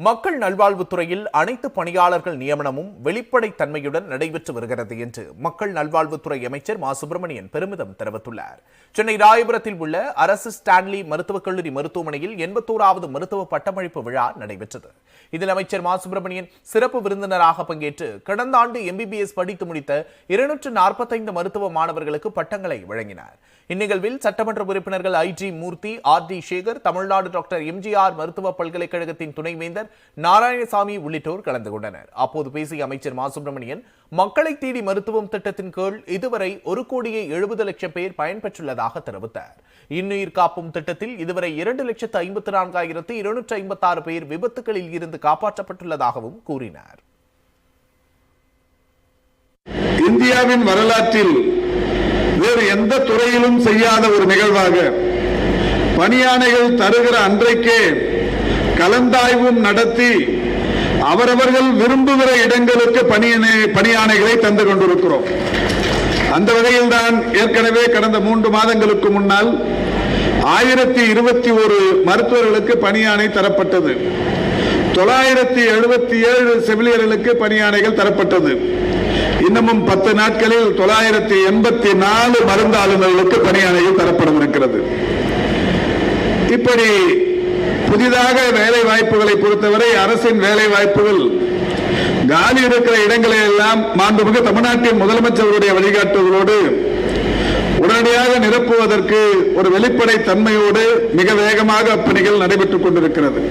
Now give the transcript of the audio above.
மக்கள் நல்வாழ்வுத்துறையில் அனைத்து பணியாளர்கள் நியமனமும் வெளிப்படைத் தன்மையுடன் நடைபெற்று வருகிறது என்று மக்கள் நல்வாழ்வுத்துறை அமைச்சர் மா. சுப்பிரமணியன் பெருமிதம் தெரிவித்துள்ளார். சென்னை ராயபுரத்தில் உள்ள அரசு ஸ்டான்லி மருத்துவக் கல்லூரி மருத்துவமனையில் எண்பத்தோராவது மருத்துவ பட்டமளிப்பு விழா நடைபெற்றது. இதில் அமைச்சர் மா. சுப்பிரமணியன் சிறப்பு விருந்தினராக பங்கேற்று கடந்த ஆண்டு எம்பிபிஎஸ் படித்து முடித்த இருநூற்று நாற்பத்தைந்து மருத்துவ மாணவர்களுக்கு பட்டங்களை வழங்கினார். இந்நிகழ்வில் சட்டமன்ற உறுப்பினர்கள் I. G. Murthy R. D. Sekar Tamil Nadu doctor MGR மருத்துவ பல்கலைக்கழகத்தின் துணைவேந்தர் நாராயணசாமி உள்ளிட்டோர் கலந்து கொண்டனர். அப்போது பேசிய அமைச்சர் மா. சுப்பிரமணியன் மக்களை தேடி மருத்துவம் திட்டத்தின் கீழ் இதுவரை ஒரு கோடியே எழுபது லட்சம் பேர் பயன்பெற்றுள்ளதாக தெரிவித்தார். இன்னுயிர் காப்பும் திட்டத்தில் இதுவரை இரண்டு லட்சத்து ஐம்பத்தி நான்காயிரத்து இருநூற்று ஐம்பத்தி ஆறு பேர் விபத்துகளில் இருந்து காப்பாற்றப்பட்டுள்ளதாகவும் கூறினார். இந்தியாவின் வரலாற்றில் வேறு எந்த துறையிலும் செய்யாத ஒரு நிகழ்வாக பணியானைகள் தருகிற அன்றைக்கே கலந்தாய்வும் நடத்தி அவரவர்கள் விரும்புகிற இடங்களுக்கு பணியணை பணியாணைகளை தந்து கொண்டிருக்கிறோம். அந்த வகையில் தான் ஏற்கனவே கடந்த மூன்று மாதங்களுக்கு முன்னால் ஆயிரத்தி இருபத்தி ஒரு மருத்துவர்களுக்கு பணியானை தரப்பட்டது. தொள்ளாயிரத்தி எழுபத்தி ஏழு செவிலியர்களுக்கு பணியானைகள் தரப்பட்டது. இன்னமும் பத்து நாட்களில் தொள்ளாயிரத்தி எண்பத்தி நாலு மருந்தாளுநர்களுக்கு பணியானைகள் தரப்படும் இருக்கிறது இப்படி புதிதாக வேலை வாய்ப்புகளை பொறுத்தவரை அரசின் வேலை வாய்ப்புகள் காலி இருக்கிற இடங்களை எல்லாம் மாண்புமிகு தமிழ்நாட்டின் முதலமைச்சருடைய வழிகாட்டுதலோடு உடனடியாக நிரப்புவதற்கு ஒரு வெளிப்படை தன்மையோடு மிக வேகமாக அப்பணிகள் நடைபெற்றுக் கொண்டிருக்கிறது.